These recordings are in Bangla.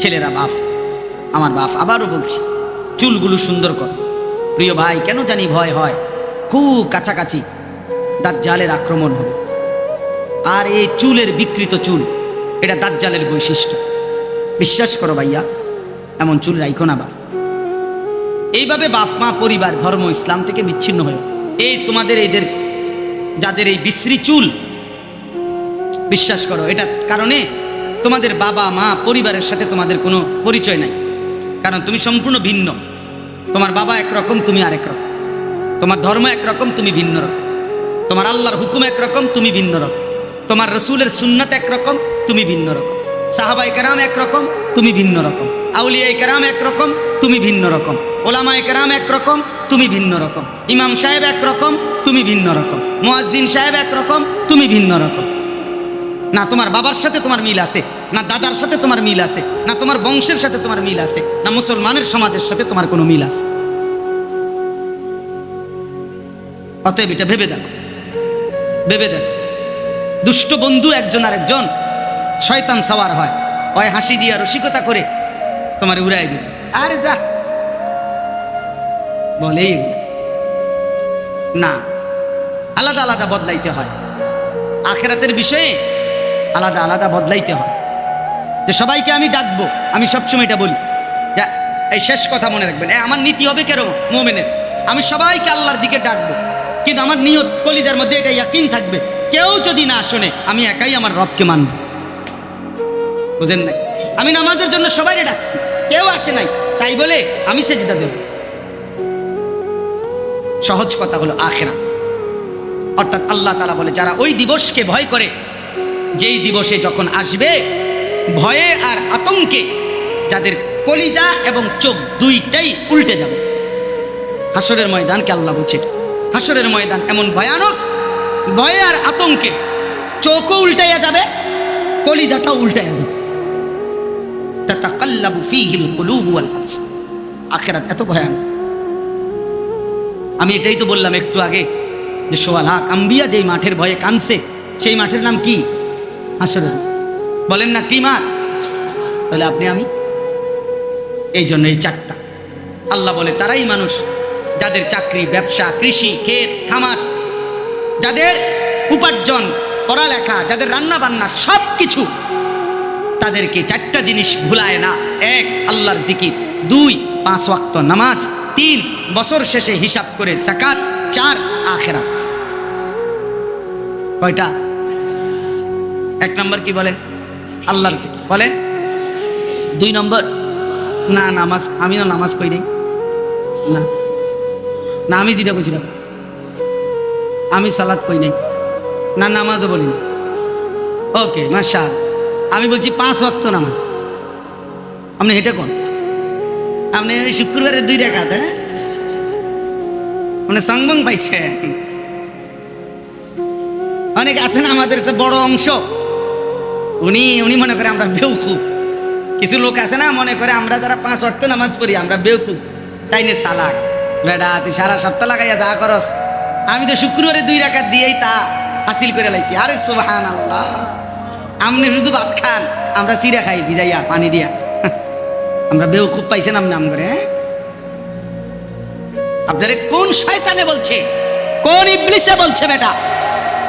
ছেলেরা বাপ, আমার বাপ, আবারও বলছি, চুলগুলো সুন্দর কর। প্রিয় ভাই, কেন জানি ভয় হয়? খুব কাছাকাছি দাজ্জালের আক্রমণ হবে। আর এই চুলের বিকৃত চুল, এটা দাজ্জালের বৈশিষ্ট্য। বিশ্বাস করো ভাইয়া, এমন চুল রাইখো না বা এইভাবে বাপ, মা, পরিবার, ধর্ম, ইসলাম থেকে বিচ্ছিন্ন হয়ে। এই তোমাদের এদের, যাদের এই বিশ্রী চুল, বিশ্বাস করো এটা কারণে তোমাদের বাবা, মা, পরিবারের সাথে তোমাদের কোনো পরিচয় নাই। কারণ তুমি সম্পূর্ণ ভিন্ন। তোমার বাবা একরকম, তুমি আরেক রকম। তোমার ধর্ম একরকম, তুমি ভিন্ন রকম। তোমার আল্লাহর হুকুম একরকম, তুমি ভিন্ন রকম। তোমার রসুলের সুন্নত একরকম, তুমি ভিন্ন রকম। সাহাবাই কেরাম একরকম, তুমি ভিন্ন রকম। আউলিয়া কেরাম একরকম, তুমি ভিন্ন রকম। ওলামায় কেরাম একরকম, তুমি ভিন্ন রকম। ইমাম সাহেব একরকম, তুমি ভিন্ন রকম। মুয়াজ্জিন সাহেব একরকম, তুমি ভিন্ন রকম। না, তোমার বাবার সাথে তোমার মিল আছে। না দাদার সাথে তোমার মিল আছে, না তোমার বংশের সাথে তোমার মিল আছে, না মুসলমানের সমাজের সাথে তোমার কোনো মিল আছে। অতএব এটা ভেবে দেখো ভেবে দেখো। দুষ্ট বন্ধু একজন আর একজন শয়তান সাওয়ার হয় হয় হাসি দিয়া রসিকতা করে তোমার উড়াই দিবে। আরে যা। এগুলো। না, আলাদা আলাদা বদলাইতে হয়। আখেরাতের বিষয়ে আলাদা আলাদা বদলাইতে হয়। যে সবাইকে আমি ডাকবো, আমি সবসময় এটা বলি। এই শেষ কথা মনে রাখবেন। আমার নীতি হবে কেন মোমেনের। আমি সবাইকে আল্লাহর দিকে ডাকবো। কিন্তু আমার নিয়ত কলিজার মধ্যে এটা ইয়াকিন থাকবে। কেউ যদি না শোনে, আমি একাই আমার রবকে মানব। বুঝেন নাই? আমি নামাজের জন্য সবাই ডাকছি। কেউ আসে নাই। তাই বলে আমি সেজদা দেব। সহজ কথা হলো আখেরাত। অর্থাৎ আল্লাহ তালা বলে, যারা ওই দিবসকে ভয় করে, যেই দিবসে যখন আসবে ভয়ে আর আতঙ্কে যাদের কলিজা এবং চোখ দুইটাই উল্টে যাবে। হাসরের ময়দানকে আল্লাহ এটা। হাসরের ময়দান এমন ভয়ানক, ভয়ে আর আতঙ্কে চোখও উল্টাইয়া যাবে, কলিজাটাও উল্টাইয়া যাবে। তাতাকাল্লাবু ফীহিল কুলুবু ওয়াল আবসার আখিরাত এত ভয়ানক। আমি এটাই তো বললাম একটু আগে যে সোয়া লাখ আম্বিয়া যেই মাঠের ভয়ে কানছে সেই মাঠের নাম কি? হাসরের বলেন না, কি মাঠ তাহলে আপনি, আমি? এই জন্য এই চারটা আল্লাহ বলে, তারাই মানুষ যাদের চাকরি, ব্যবসা, কৃষি, ক্ষেত, খামার, যাদের উপার্জন, পড়ালেখা, যাদের রান্না বান্না সব কিছু তাদেরকে চারটা জিনিস ভুলায় না। এক, আল্লাহর জিকির। দুই, পাঁচ ওয়াক্ত নামাজ। তিন, বছর শেষে হিসাব করে জাকাত চার, আখেরাত। কয়টা? এক নম্বর কি বলেন আল্লাহর জিকির বলেন। দুই নম্বর, না, নামাজ, আমি না নামাজ কই নেই। না। না, আমি যেটা বলছিলাম আমি সালাদ কই নেই। না, নামাজও বলি না ওকে মাসা আমি বলছি পাঁচ ওয়াক্ত নামাজ। আপনি হেঁটে কোন? আপনি ওই শুক্রবারের দুই রেখাত হ্যাঁ? মানে সংবং পাইছে অনেক আছেন আমাদের তো বড় অংশ। উনি উনি মনে করে আমরা বেউকুফ কিছু লোক আছে না, মনে করে আমরা যারা পাঁচ অর্থ নামাজ পড়ি, আমরা বেউকুফ তাই নে সালাক। বেডা, তুই সারা সপ্তাহ লাগাইয়া যা করস। আমি তো শুক্রবারে দুই রাখাত দিয়েই তা হাসিল করে লাইছি। আরে সুবাহান আল্লাহ আপনি শুধু ভাত খান, আমরা চিড়া খাই, ভিজাইয়া, পানি দিয়া। আমরা বেউকুফ পাইছেন আপনি নাম করে হ্যাঁ কোন শয়তানে বলছে? কোন ইবলিসে বলছে বেটা?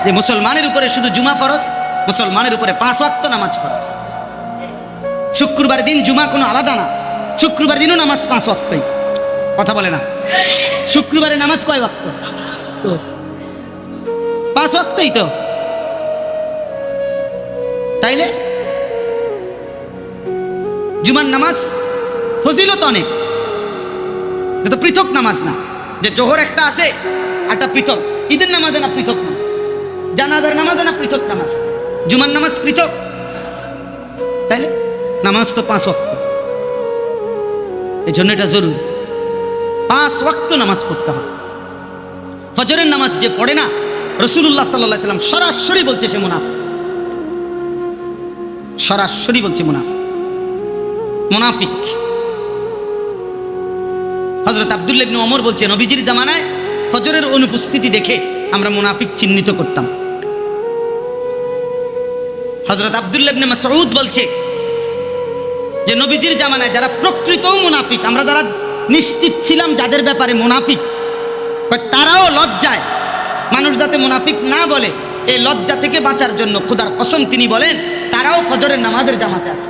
যে মুসলমানের উপরে শুধু জুমা ফরজ মুসলমানের উপরে পাঁচ ওয়াক্ত নামাজ ফরজ। শুক্রবার দিন জুমা কোনো আলাদা না। শুক্রবার দিনও নামাজ পাঁচ ওয়াক্তই। কথা বলে না। শুক্রবারে নামাজ কয় ওয়াক্ত? পাঁচ ওয়াক্তই তো। তাইলে? জুমার নামাজ ফজিলত অনেক। এটা পৃথক নামাজ না। যে জোহর একটা আছে একটা পৃথক। ঈদের নামাজে না পৃথক নামাজ জানাজার নামাজে না পৃথক নামাজ। জুমার নামাজ পৃথক তাইলে নামাজ তো পাঁচ ওয়াক্ত। এই জন্য এটা জরুরি। পাঁচ ওয়াক্ত নামাজ পড়তে হবে। ফজরের নামাজ যে পড়ে না রসুল্লাহ সাল্লাহ সাল্লাম সরাসরি বলছে সে মুনাফ সরাসরি বলছে মুনাফ মুনাফিক। হজরত আবদুল্লাহ ইবনে ওমর বলছে, নবীজির জামানায় ফজরের অনুপস্থিতি দেখে আমরা মুনাফিক চিহ্নিত করতাম। হজরত আবদুল্লাহ ইবনে মাসউদ বলছে যে নবীজির জামানায় যারা প্রকৃত মুনাফিক, আমরা যারা নিশ্চিত ছিলাম যাদের ব্যাপারে মুনাফিক তারাও লজ্জায়। মানুষ যাতে মুনাফিক না বলে এই লজ্জা থেকে বাঁচার জন্য খুদার কসম তিনি বলেন, তারাও ফজরের নামাজের জামাতে আসে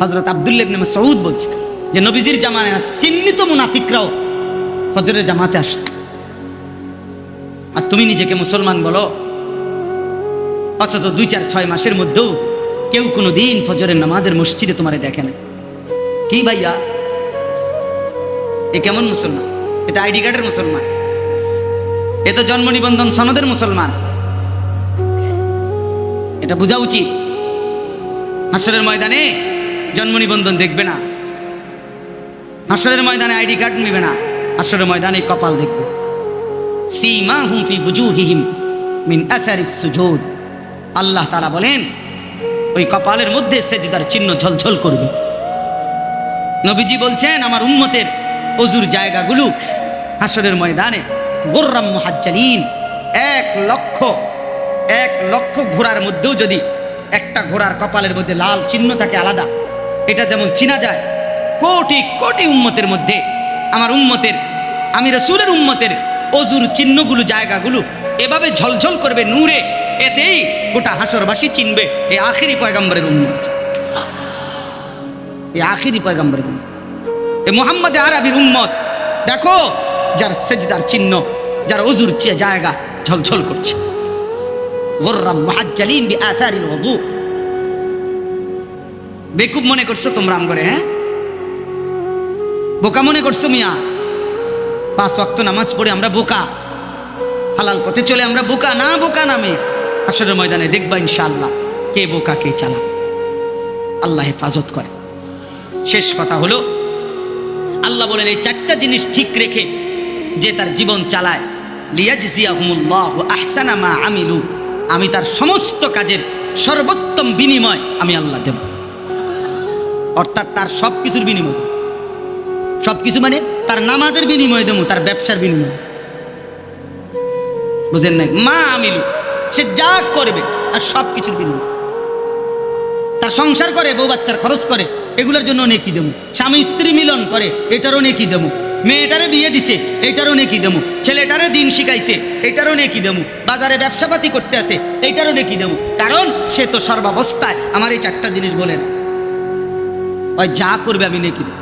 হজরত আবদুল্লাহ ইবনে সৌদ বলছে যে নবীজির জামানায় চিহ্নিত মুনাফিকরাও ফজরের জামাতে আসে আর তুমি নিজেকে মুসলমান বলো অথচ দুই চার ছয় মাসের মধ্যেও কেউ কোনো দিন ফজরের নামাজের মসজিদে তোমারে দেখে না। কি ভাইয়া? এ কেমন মুসলমান? এটা আইডি কার্ডের মুসলমান। এ তো জন্ম নিবন্ধন সনদের মুসলমান। এটা বোঝা উচিত। হাসরের ময়দানে জন্ম নিবন্ধন দেখবে না। হাসরের ময়দানে আইডি কার্ড নিবে না। হাসরের ময়দানে কপাল দেখবে। সীমা হুম ফি বুজুহিহিম মিন আসারিস সুজুদ। আল্লাহ তাআলা বলেন, ওই কপালের মধ্যে সেজদার চিহ্ন ঝলঝল করবে। নবীজি বলছেন, আমার উম্মতের অজুর জায়গাগুলো হাসরের ময়দানে গোর্রাম মুহাজ্জালিন, এক লক্ষ এক লক্ষ ঘোড়ার মধ্যেও যদি একটা ঘোড়ার কপালের মধ্যে লাল চিহ্ন থাকে আলাদা, এটা যেমন চিনা যায়, কোটি কোটি উম্মতের মধ্যে আমার উম্মতের, আমি রসুলের উম্মতের অজুর চিহ্নগুলো, জায়গাগুলো এভাবে ঝলঝল করবে নূরে এতেই গোটা হাসরবাসী চিনবে এই আখেরি পয়গাম্বরের উম্মত। এই আখিরি পয়গাম্বরের উম্মত। এ মোহাম্মদ আরবির উম্মত। দেখো, যার সেজদার চিহ্ন, যার অজুর চেয়ে জায়গা ঝলঝল করছে। গোর্রাম মহাজ্জালিন বি আসারিল ওযু। বেকুব মনে করছ তোমরা আমগরে হ্যাঁ? বোকা মনে করছ মিয়া? পাঁচ ওয়াক্ত নামাজ পড়ে আমরা বোকা। হালাল পথে চলে আমরা বোকা, না বোকা নামে। আসরের ময়দানে দেখবা ইনশাআল্লাহ কে বোকা, কে চালা আল্লাহ হেফাজত করে। শেষ কথা হলো, আল্লাহ বলেন, এই চারটা জিনিস ঠিক রেখে যে তার জীবন চালায়, লিয়াজজিয়াহুমুল্লাহু আহসানা মা আমিলু, আমি তার সমস্ত কাজের সর্বোত্তম বিনিময় আমি আল্লাহ দেব। অর্থাৎ তার সব কিছুর বিনিময়। সব কিছু মানে তার নামাজের বিনিময় দেবো, তার ব্যবসার বিনিময়। বুঝেন নাই? মা আমিলু। সে যা করবে আর সব কিছুর বিনিময়। তার সংসার করে, বউ বাচ্চার খরচ করে, এগুলোর জন্য নেকি দেবো। স্বামী স্ত্রী মিলন করে, এটারও নেকি দেবো। মেয়েটারে বিয়ে দিছে, এটারও নেকি দেবো। ছেলেটারে দিন শিখাইছে, এটারও নেকি দেবো। বাজারে ব্যবসাপাতি করতে আছে এইটারও নেকি দেবো। কারণ সে তো সর্বাবস্থায়, আমার এই চারটা জিনিস বলেন। ওই যা করবে আমি নেকি দেবো।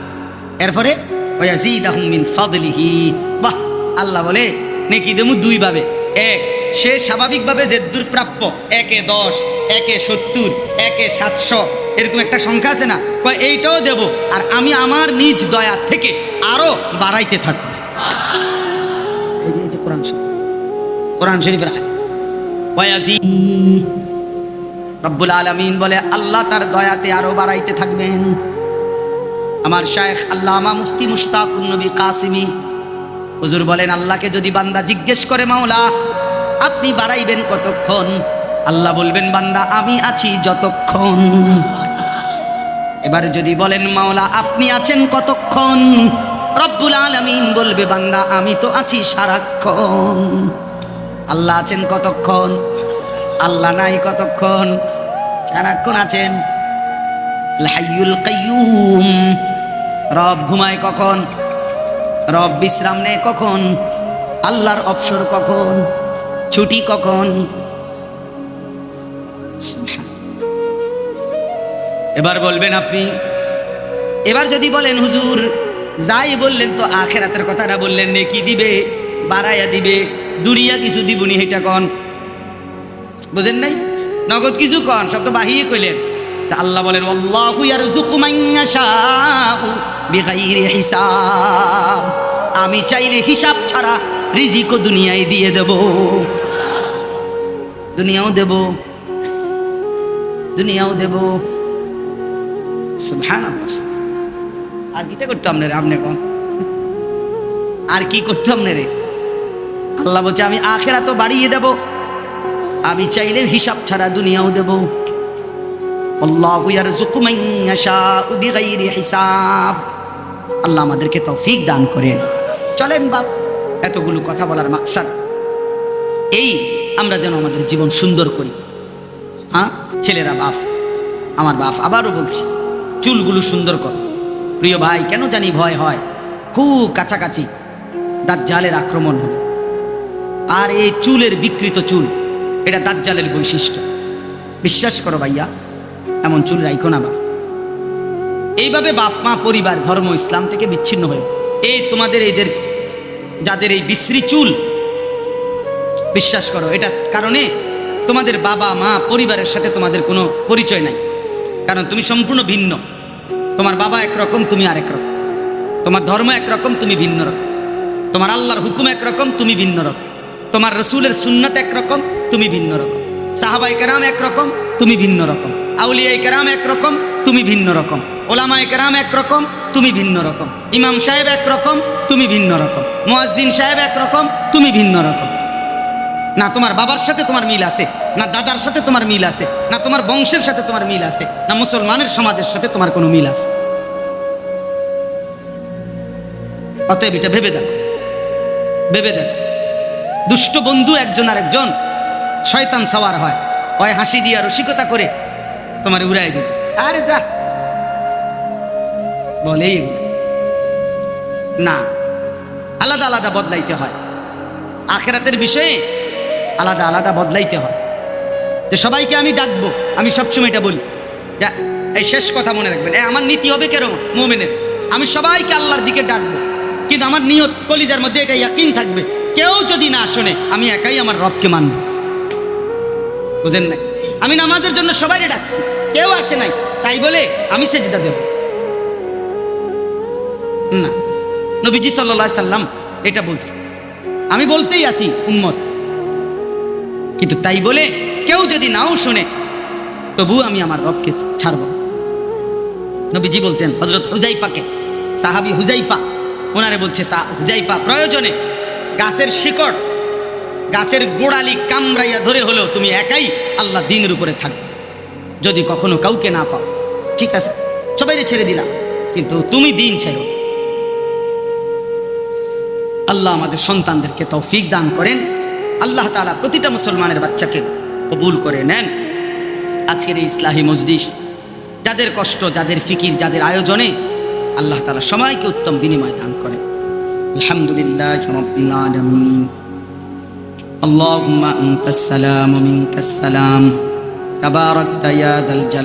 এরপরে ওই আজিদ আহমিন ফদলিহি। বাহ, আল্লাহ বলে, নেকি দেবো দুই ভাবে এক সে স্বাভাবিকভাবে যে দুর্প্রাপ্য একে দশ, একে সত্তর, একে সাতশো, এরকম একটা সংখ্যা আছে না? কয়, এইটাও দেব আর আমি আমার নিজ দয়া থেকে আরও বাড়াইতে থাকব। কোরআন শরীফ। কোরআন শরীফের রব্বুল আলামিন বলে, আল্লাহ তার দয়াতে আরও বাড়াইতে থাকবেন। আমার শায়েখ আল্লামা মুফতি মুশতাকুন নবী কাসিমি। হুজুর বলেন, আল্লাহকে যদি বান্দা জিজ্ঞেস করে, মাওলা আপনি বাড়াইবেন কতক্ষণ? আল্লাহ বলবেন, বান্দা, আমি আছি যতক্ষণ। এবার যদি বলেন, মাওলা, আপনি আছেন কতক্ষণ? রব্বুল আলামিন বলবে, বান্দা, আমি তো আছি সারাক্ষণ। আল্লাহ আছেন কতক্ষণ? আল্লাহ নাই কতক্ষণ? সারাক্ষণ আছেন। কাইয়ুম। রব ঘুমায় কখন? রব বিশ্রাম নেয় কখন? আল্লাহর অবসর কখন? ছুটি কখন? এবার বলবেন আপনি, এবার যদি বলেন হুজুর, যাই বললেন তো আখেরাতের কথাটা বললেন নে কি দিবে, বাড়াইয়া দিবে, দুনিয়া কিছু দিবনি এটা কন? বুঝেন নাই? নগদ কিছু কন? সব তো বাহিয়ে কইলেন। তা আল্লাহ বলেন হিসাব। আমি চাইলে হিসাব ছাড়া রিজিকও দুনিয়ায় দিয়ে দেব। দুনিয়াও দেব। দুনিয়াও দেব। আর কিতে করতাম না রে আপনি কোন? আর কি করতাম না রে? আল্লাহ বলছে, আমি আখেরা তো বাড়িয়ে দেব। আমি চাইলে হিসাব ছাড়া দুনিয়াও দেব। আল্লাহ আমাদেরকে তৌফিক দান করেন। চলেন বাপ। এতগুলো কথা বলার মাকসাদ। এই আমরা যেন আমাদের জীবন সুন্দর করি। হ্যাঁ? ছেলেরা বাপ, আমার বাপ, আবারও বলছি, চুলগুলো সুন্দর করো। প্রিয় ভাই, কেন জানি ভয় হয়? খুব কাছাকাছি। দাজ্জালের আক্রমণ হবে। আর এই চুলের বিকৃত চুল, এটা দাজ্জালের বৈশিষ্ট্য। বিশ্বাস করো ভাইয়া, এমন চুল রাইখো না বা এইভাবে বাপ, মা, পরিবার, ধর্ম, ইসলাম থেকে বিচ্ছিন্ন হয়ে, এই তোমাদের এদের যাদের এই বিশ্রী চুল, বিশ্বাস করো এটা কারণে তোমাদের বাবা, মা, পরিবারের সাথে তোমাদের কোনো পরিচয় নাই। কারণ তুমি সম্পূর্ণ ভিন্ন। তোমার বাবা একরকম, তুমি আরেক রকম তোমার ধর্ম একরকম, তুমি ভিন্ন রকম। তোমার আল্লাহর হুকুম একরকম, তুমি ভিন্ন রকম। তোমার রসুলের সুন্নত একরকম, তুমি ভিন্ন রকম। সাহাবাই কেরাম একরকম, তুমি ভিন্ন রকম। আউলিয়াই কেরাম একরকম তুমি ভিন্ন রকম। ওলামাই কেরাম একরকম তুমি ভিন্ন রকম। ইমাম সাহেব একরকম তুমি ভিন্ন রকম। মুয়াজ্জিন সাহেব একরকম তুমি ভিন্ন রকম। না তোমার বাবার সাথে তোমার মিল আছে, না দাদার সাথে তোমার মিল আছে, না তোমার বংশের সাথে তোমার মিল আছে, না মুসলমানের সমাজের সাথে তোমার কোনো মিল আছে। অতএব এটা ভেবে দেখো ভেবে দেখো। দুষ্ট বন্ধু একজন আর একজন শয়তান সাওয়ার হয়। হয় হাসি দিয়া রসিকতা করে তোমার উড়াই দেবে। আরে যা। বলে না, আলাদা আলাদা বদলাইতে হয়। আখেরাতের বিষয়ে আলাদা আলাদা বদলাইতে হয়। যে সবাইকে আমি ডাকবো, আমি সবসময় এটা বলি। যা, এই শেষ কথা মনে রাখবেন। এ, আমার নীতি হবে কেন মোমেনের। আমি সবাইকে আল্লাহর দিকে ডাকবো। কিন্তু আমার নিয়ত কলিজার মধ্যে এটা ইয়াকিন থাকবে। কেউ যদি না শোনে, আমি একাই আমার রবকে মানব। বুঝেন নাই? আমি নামাজের জন্য সবাই ডাকছি। কেউ আসে নাই। তাই বলে আমি সেজদা দেব। না, নবীজি সাল্লাহ সাল্লাম এটা বলছে আমি বলতেই আছি, উম্মত। কিন্তু তাই বলে কেউ যদি নাও শোনে তবু আমি আমার রবকে ছাড়ব। নবীজি বলছেন হজরত হুজাইফাকে সাহাবি হুজাইফা ওনারে বলছে হুজাইফা প্রয়োজনে গাছের শিকড়, গাছের গোড়ালি কামড়াইয়া ধরে হলেও তুমি একাই আল্লাহ দিনের উপরে থাকবে। যদি কখনো কাউকে না পাও ঠিক আছে সবাইরে ছেড়ে দিলাম কিন্তু তুমি দিন ছেড়ো আল্লাহ আমাদের সন্তানদেরকে তৌফিক দান করেন আল্লাহ তাআলা প্রতিটা মুসলমানের বাচ্চাকে কবুল করে নেন আজকের এই ইসলাহী মজলিস যাদের কষ্ট যাদের ফিকির যাদের আয়োজনে আল্লাহ তাআলা সবাইকে উত্তম বিনিময় দান করেন আলহামদুলিল্লাহ রাব্বিল আলামিন اللهم أنت السلام ومنك السلام تباركت يا ذا الجلال